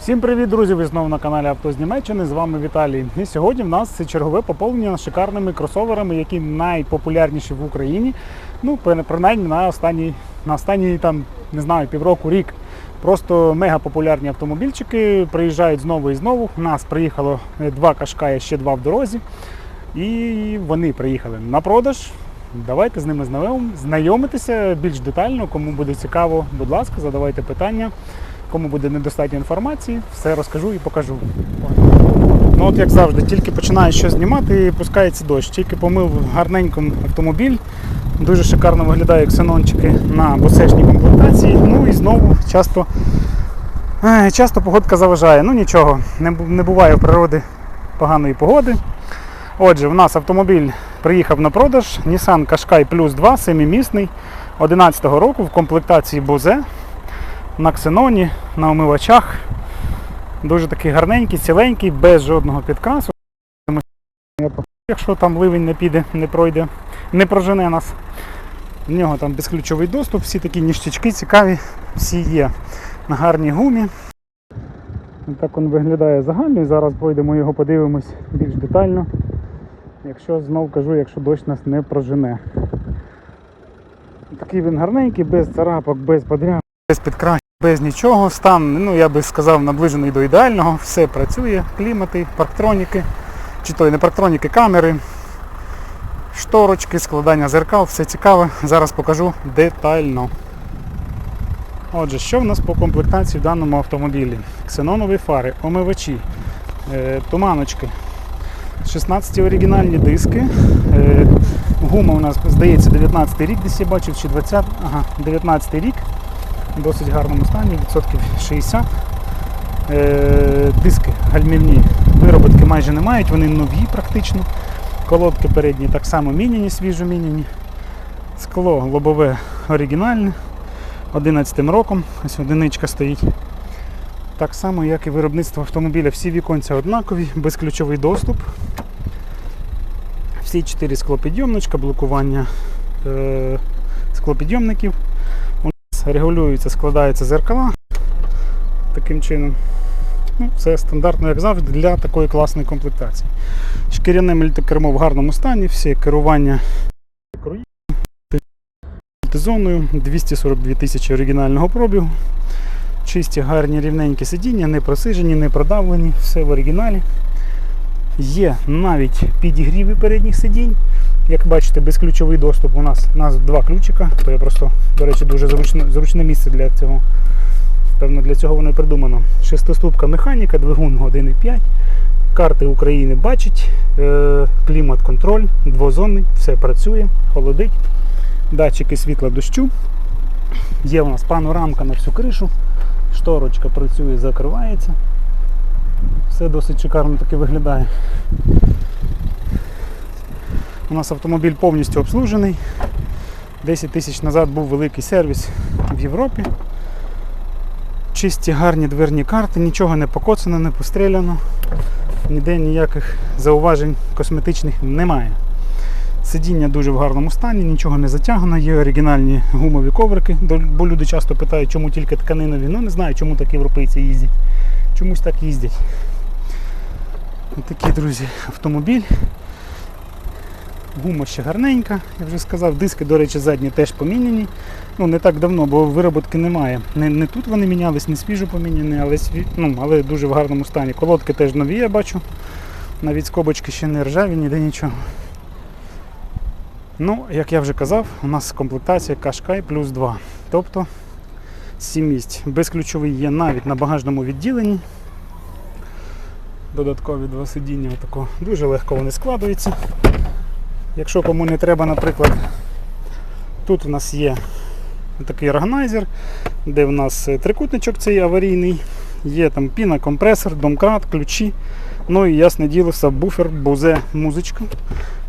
Всім привіт, друзі! Ви знову на каналі Авто з Німеччини. З вами Віталій. І сьогодні в нас чергове поповнення шикарними кросоверами, які найпопулярніші в Україні. Ну, принаймні на останній, на останній там, не знаю, півроку рік. Просто мега популярні автомобільчики приїжджають знову і знову. У нас приїхало е, два кашка, ще два в дорозі. І вони приїхали на продаж. Давайте з ними знайомитися більш детально. Кому буде цікаво, будь ласка, задавайте питання. Кому буде недостатньо інформації, все розкажу і покажу. Ну от як завжди, тільки починаю щось знімати і пускається дощ. Тільки помив гарненько автомобіль. Дуже шикарно виглядає ксенончики на босешній комплектації. Ну і знову часто, е, часто погодка заважає. Ну нічого, не, буває в природі поганої погоди. Отже, в нас автомобіль приїхав на продаж Nissan Qashqai Plus 2, семимісний 11-го року в комплектації Bose на ксеноні, на омивачах. Дуже такий гарненький, ціленький, без жодного підкрасу. Якщо там ливень не піде, не пройде, не прожене нас. В нього там безключовий доступ, всі такі ніштячки цікаві, всі є на гарній гумі. Так він виглядає загально. І зараз пройдемо його, подивимось більш детально. Якщо знов кажу, якщо дощ нас не прожене. Такий він гарненький, без царапок, без подряд, без підкрасів, без нічого. Стан, ну я би сказав, наближений до ідеального. Все працює, клімати, парктроніки, чи то й не парктроніки, камери, шторочки, складання зеркал, все цікаве. Зараз покажу детально. Отже, що в нас по комплектації в даному автомобілі? Ксенонові фари, омивачі, е, туманочки, 16 оригінальні диски. Е, гума у нас, здається, 19 рік, десь я бачив, чи 20, ага, 19 рік. В досить гарному стані, відсотків 60. Е, диски гальмівні вироботки майже не мають, вони нові практично. Колодки передні так само міняні, свіжо міняні. Скло лобове оригінальне. 11 роком, ось одиничка стоїть. Так само, як і виробництво автомобіля. Всі віконця однакові, безключовий доступ. Всі чотири склопідйомничка, блокування е, склопідйомників. Регулюється, складається зеркала таким чином. Ну, Все стандартно, як завжди, для такої класної комплектації. Шкіряне мультикермо в гарному стані, всі керування круїзом, зоною, 242 тисячі оригінального пробігу. Чисті, гарні, рівненькі сидіння, не просижені, не продавлені, все в оригіналі. Є навіть підігріви передніх сидінь. Як бачите, безключовий доступ у нас, у нас два ключика. То я просто, до речі, дуже зручне, зручне місце для цього. Певно, для цього воно і придумано. Шестиступка механіка, двигун 1.5. Карти України бачить, е, клімат-контроль, двозонний, все працює, холодить. Датчики світла дощу. Є у нас панорамка на всю кришу. Шторочка працює, закривається. Все досить шикарно таки виглядає. У нас автомобіль повністю обслужений. 10 тисяч назад був великий сервіс в Європі. Чисті гарні дверні карти, нічого не покоцано, не постріляно. Ніде ніяких зауважень косметичних немає. Сидіння дуже в гарному стані, нічого не затягано, є оригінальні гумові коврики, бо люди часто питають, чому тільки тканинові. Ну не знаю, чому так європейці їздять. Чомусь так їздять. Ось друзі, автомобіль. Гума ще гарненька, я вже сказав. Диски, до речі, задні теж поміняні. Ну, не так давно, бо вироботки немає. Не, не тут вони мінялись, не свіжо поміняні, але, ну, але дуже в гарному стані. Колодки теж нові, я бачу. Навіть скобочки ще не ржаві, ніде нічого. Ну, як я вже казав, у нас комплектація Qashqai плюс 2. Тобто 7 місць. Безключовий є навіть на багажному відділенні. Додаткові два сидіння отако. Дуже легко вони складуються. Якщо кому не треба, наприклад, тут у нас є такий органайзер, де в нас е, трикутничок цей аварійний, є там піна, компресор, домкрат, ключі. Ну і ясне діло, сабвуфер, бозе, музичка.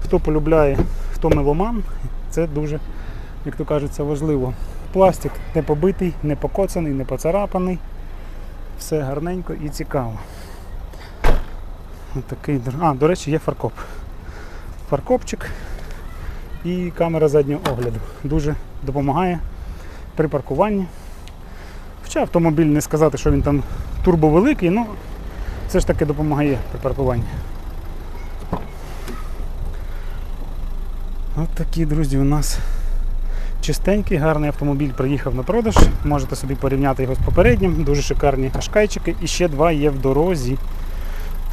Хто полюбляє, хто меломан, це дуже, як то кажеться, важливо. Пластик не побитий, не покоцаний, не поцарапаний. Все гарненько і цікаво. Отакий, а, до речі, є фаркоп. Фаркопчик і камера заднього огляду. Дуже допомагає при паркуванні. Хоча автомобіль не сказати, що він там турбо великий, ну все ж таки допомагає при паркуванні. От такі, друзі, у нас чистенький, гарний автомобіль приїхав на продаж. Можете собі порівняти його з попереднім. Дуже шикарні кашкайчики. І ще два є в дорозі.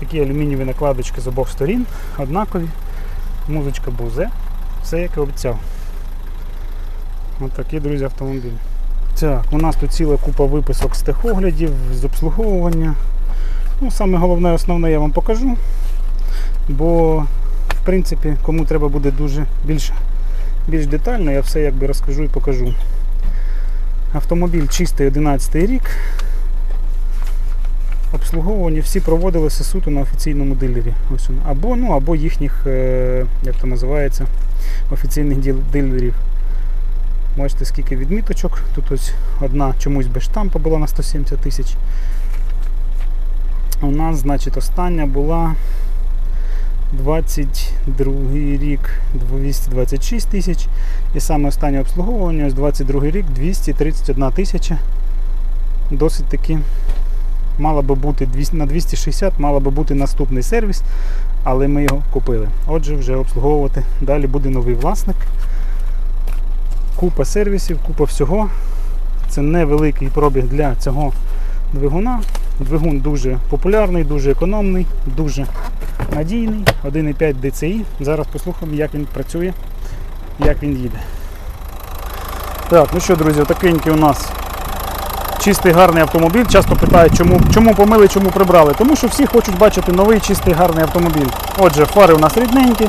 Такі алюмінієві накладочки з обох сторін, однакові. Музичка бузе. Все як і обіцяв. От такий, друзі, автомобіль. Так, у нас тут ціла купа виписок з техоглядів, з обслуговування. Ну, саме головне, основне я вам покажу. Бо, в принципі, кому треба буде дуже більш, більш детально, я все якби розкажу і покажу. Автомобіль чистий 11 рік. Обслуговування всі проводилися суто на офіційному дилері. Ось. Або, ну, або їхніх, е, як то називається, офіційних дилерів. Бачите, скільки відміточок. Тут ось одна чомусь без штампа була на 170 тисяч. У нас, значить, остання була 22 рік 226 тисяч. І саме останнє обслуговування, ось 22 рік 231 тисяча. Досить таки мало би бути на 260, мало би бути наступний сервіс, але ми його купили. Отже, вже обслуговувати далі буде новий власник. Купа сервісів, купа всього. Це невеликий пробіг для цього двигуна. Двигун дуже популярний, дуже економний, дуже надійний. 1,5 DCI. Зараз послухаємо, як він працює, як він їде. Так, ну що, друзі, такенький у нас чистий гарний автомобіль. Часто питають, чому, чому помили, чому прибрали. Тому що всі хочуть бачити новий чистий гарний автомобіль. Отже, фари у нас рідненькі.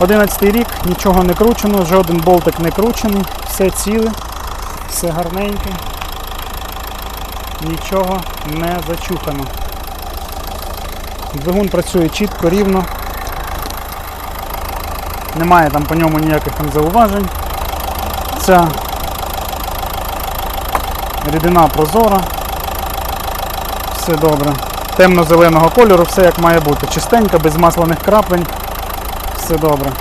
11 рік, нічого не кручено, жоден болтик не кручений, все ціле, все гарненьке, нічого не зачухано. Двигун працює чітко, рівно. Немає там по ньому ніяких там зауважень. Ця рідина прозора. Все добре. Темно-зеленого кольору, все як має бути. Чистенька, без масляних крапель. Все добре.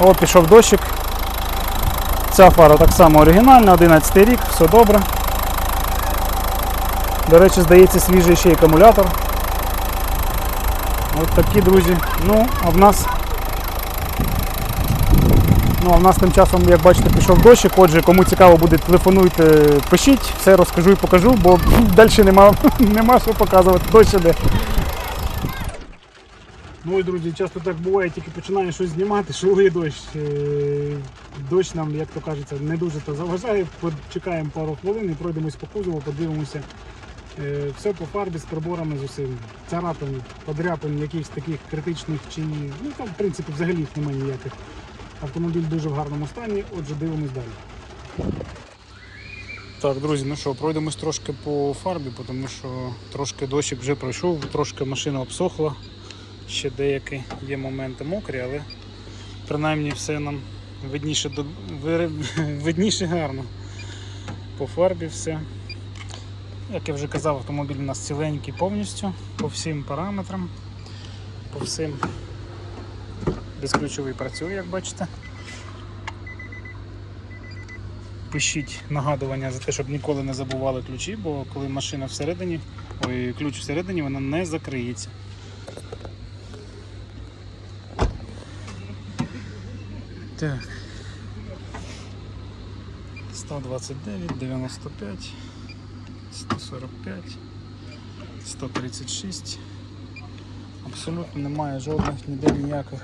О, пішов дощик. Ця фара так само оригінальна, 11 рік, все добре. До речі, здається, свіжий ще й акумулятор. От такі, друзі. Ну, а в нас. Ну, а в нас тим часом, як бачите, пішов дощик. Отже, кому цікаво буде, телефонуйте, пишіть, все розкажу і покажу, бо далі нема, нема що показувати. Дощ іде. Ну і друзі, часто так буває, тільки починає щось знімати, шурує дощ. Е, Дощ нам, як то кажеться, не дуже то заважає. Почекаємо пару хвилин і пройдемось по кузову, подивимося. Е, Все по фарбі з приборами з усім. Царапин, подряпин якихось таких критичних чи ну там в принципі взагалі їх немає ніяких. Автомобіль дуже в гарному стані, отже дивимось далі. Так, друзі, ну що, пройдемось трошки по фарбі, тому що трошки дощик вже пройшов, трошки машина обсохла. Ще деякі є моменти мокрі, але принаймні все нам видніше, видніше гарно. По фарбі все. Як я вже казав, автомобіль у нас ціленький повністю, по всім параметрам, по всім безключовий працює, як бачите. Пишіть нагадування за те, щоб ніколи не забували ключі, бо коли машина всередині, ой, ключ всередині, вона не закриється. Так. 129, 95, 145, 136. Абсолютно немає жодних ніде ніяких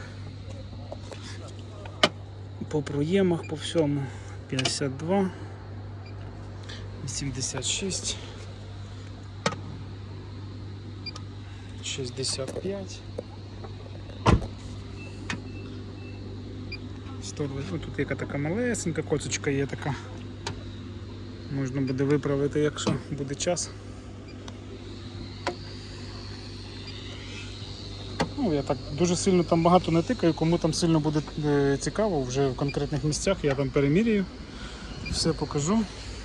по проємах, по всьому. 52, 86, 65. 120. Тут яка така малесенька коцочка є така. Можна буде виправити, якщо буде час. Ну, я так дуже сильно там багато не тикаю, кому там сильно буде е, цікаво, вже в конкретних місцях я там перемірюю, все покажу.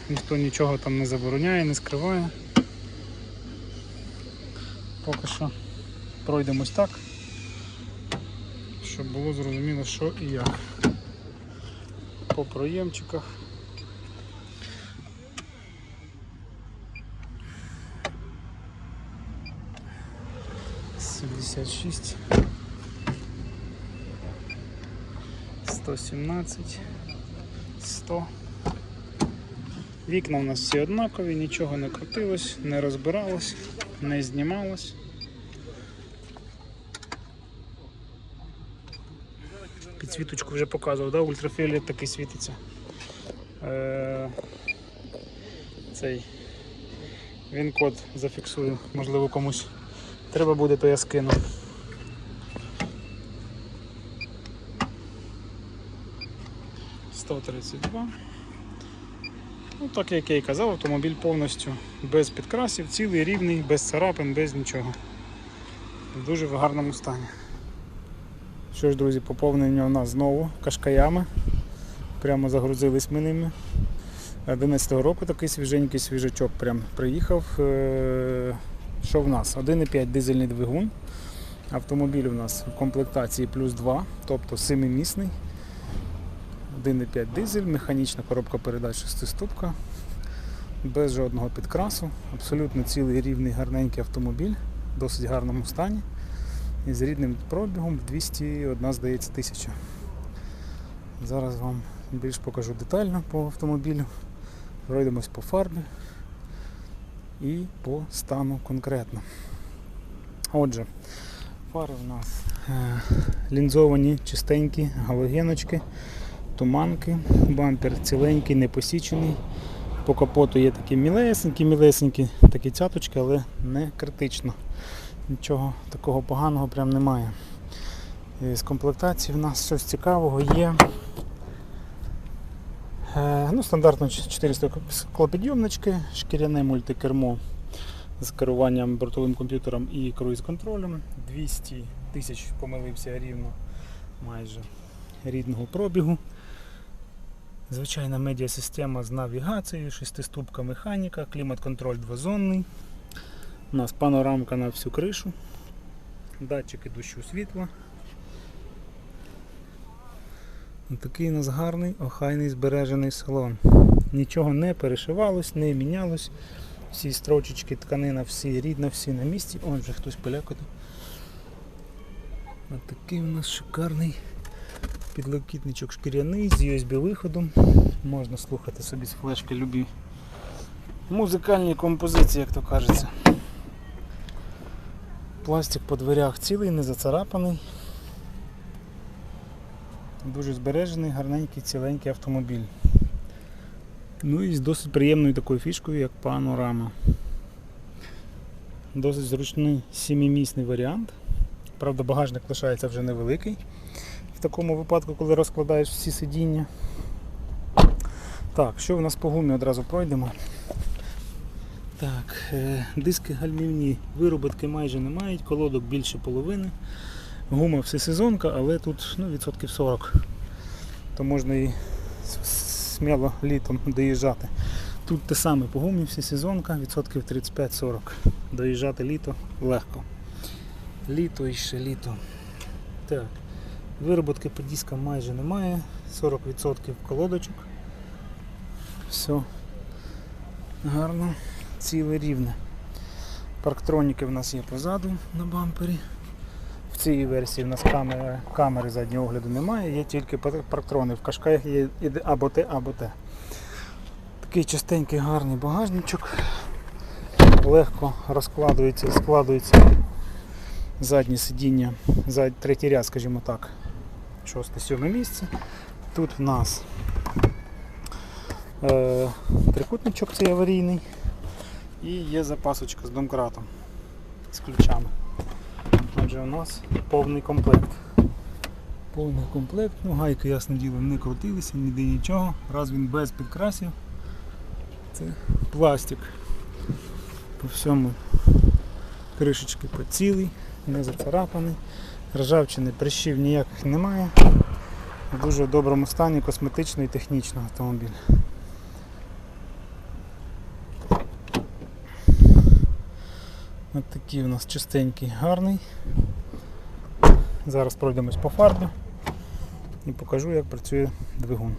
Ніхто нічого там не забороняє, не скриває. Поки що пройдемось так, щоб було зрозуміло, що і як. По проємчиках. 76. 117. 100. Вікна у нас всі однакові, нічого не крутилось, не розбиралось, не знімалось. Підсвіточку вже показував, да? ультрафіолет такий світиться. Е, цей він код зафіксую, можливо комусь треба буде, то я скину. Сто тридцять два. Ну, так як я і казав, автомобіль повністю без підкрасів, цілий, рівний, без царапин, без нічого. В дуже в гарному стані. Що ж, друзі, поповнення у нас знову кашкаями. Прямо загрузились ми ними. 11 року такий свіженький свіжачок прям приїхав. Що в нас? 1,5 дизельний двигун. Автомобіль у нас в комплектації плюс 2, тобто 7-місний. 1,5 дизель, механічна коробка передач 6-ступка, без жодного підкрасу, абсолютно цілий рівний гарненький автомобіль, в досить гарному стані і з рідним пробігом 201, здається, тисяча. Зараз вам більш покажу детально по автомобілю. Пройдемось по фарбі і по стану конкретно. Отже, фари в нас е, лінзовані, чистенькі, галогеночки, туманки, бампер ціленький, не посічений. По капоту є такі мілесенькі, мілесенькі такі цяточки, але не критично. Нічого такого поганого прям немає. З комплектації в нас щось цікавого є. Е, Ну, стандартно 400 склопідйомнички, шкіряне мультикермо з керуванням бортовим комп'ютером і круїз-контролем. 200 тисяч помилився рівно майже рідного пробігу. Звичайна медіасистема з навігацією, шестиступка механіка, клімат-контроль двозонний. У нас панорамка на всю кришу, датчики дощу світла. Такий у нас гарний, охайний збережений салон. Нічого не перешивалось, не мінялось. Всі строчечки, тканина, всі рідна, всі на місці. Он вже хтось полякати. Ось такий у нас шикарний підлокітничок шкіряний з USB-виходом. Можна слухати собі з флешки любі музикальні композиції, як то кажеться. Пластик по дверях цілий, не зацарапаний. Дуже збережений, гарненький, ціленький автомобіль. Ну і з досить приємною такою фішкою, як панорама. Досить зручний сімімісний варіант. Правда, багажник лишається вже невеликий в такому випадку, коли розкладаєш всі сидіння. Так, що в нас по гумі одразу пройдемо. Так, е, диски гальмівні, вироботки майже не мають, колодок більше половини. Гума всесезонка, але тут ну, відсотків 40. То можна і сміло літом доїжджати. Тут те саме по гумі всесезонка, відсотків 35-40. Доїжджати літо легко. Літо і ще літо. Так. Вироботки по дискам майже немає, 40% колодочок. Все гарно, ціле рівне. Парктроніки в нас є позаду на бампері. В цій версії в нас камери, камери заднього огляду немає, є тільки пар- парктрони. В кашках є або те, або те. Такий частенький гарний багажничок. Легко розкладується і складується заднє сидіння, зад, третій ряд, скажімо так. Шосте, сьоме місце. Тут в нас е, трикутничок цей аварійний і є запасочка з домкратом з ключами. Отже, у нас повний комплект. Повний комплект, ну гайки, ясне діло, не крутилися, ніде нічого, раз він без підкрасів. Це пластик. По всьому кришечки поцілий, не зацарапаний. Ржавчини, прищів ніяких немає. В дуже доброму стані косметично і технічно автомобіль. Ось такий у нас чистенький, гарний. Зараз пройдемось по фарбі і покажу, як працює двигун.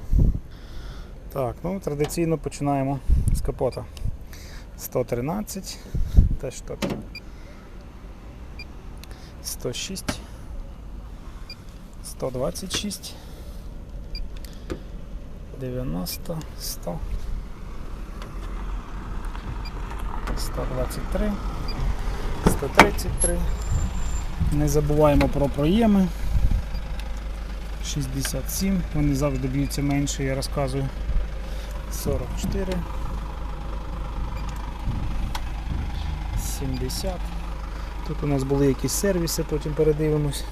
Так, ну традиційно починаємо з капота. 113, теж тут 106, 126, 90, 100, 123, 133. Не забуваємо про проєми. 67, вони завжди б'ються менше, я розказую. 44. 70. Тут у нас були якісь сервіси, потім передивимось.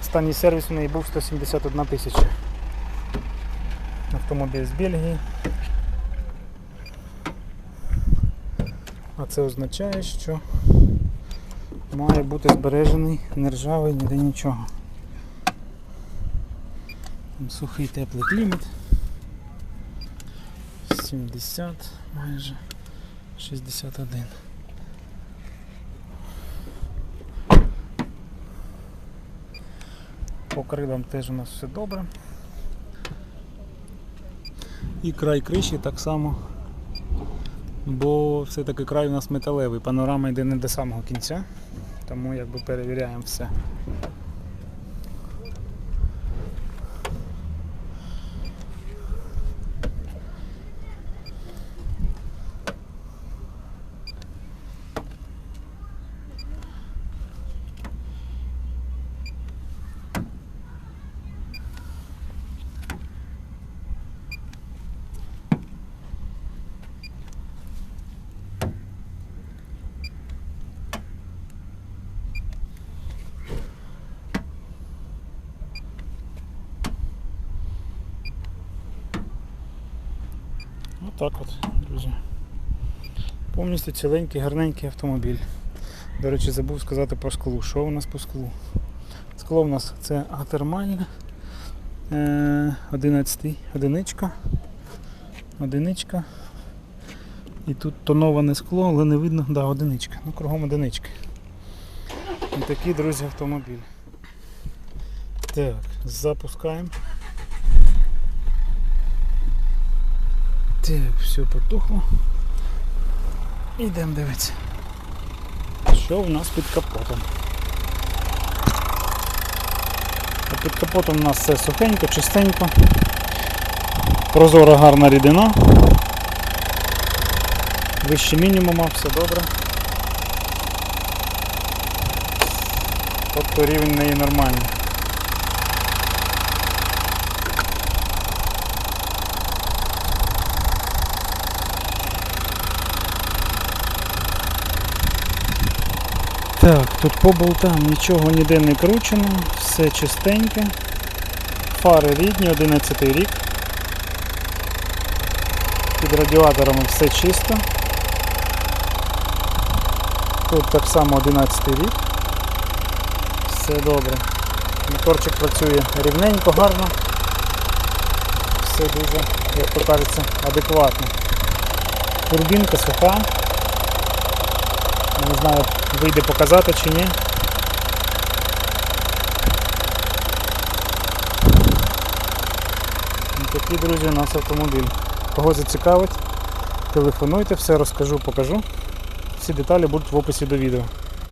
Останній сервіс у неї був 171 тисяча. Автомобіль з Бельгії. А це означає, що має бути збережений, нержавий, ніде нічого. Там Сухий теплий клімат. 70 майже 61. По крилам теж у нас все добре. І край криші так само. Бо все-таки край у нас металевий, панорама йде не до самого кінця, тому якби перевіряємо все. Отак от, друзі. Повністю ціленький, гарненький автомобіль. До речі, забув сказати про склу. Що у нас по склу? Скло у нас це атермальне. Е, 11 одиничка. Одиничка. І тут тоноване скло, але не видно, да, одиничка. Ну, кругом одинички. І такий, друзі, автомобіль. Так, запускаємо. Так, все потухло. Ідемо дивитися. Що в нас під капотом? А під капотом у нас все сухенько, чистенько. Прозора гарна рідина. Вище мінімума, все добре. Тобто рівень неї нормальний. Так, тут по болтам нічого ніде не кручено, все чистеньке. Фари рідні, 11 рік. Під радіаторами все чисто. Тут так само 11 рік. Все добре. Моторчик працює рівненько, гарно. Все дуже, як то кажеться, адекватно. Турбінка суха. Я не знаю, вийде показати чи ні. Такий, друзі, у нас автомобіль. Кого зацікавить, телефонуйте, все розкажу, покажу. Всі деталі будуть в описі до відео.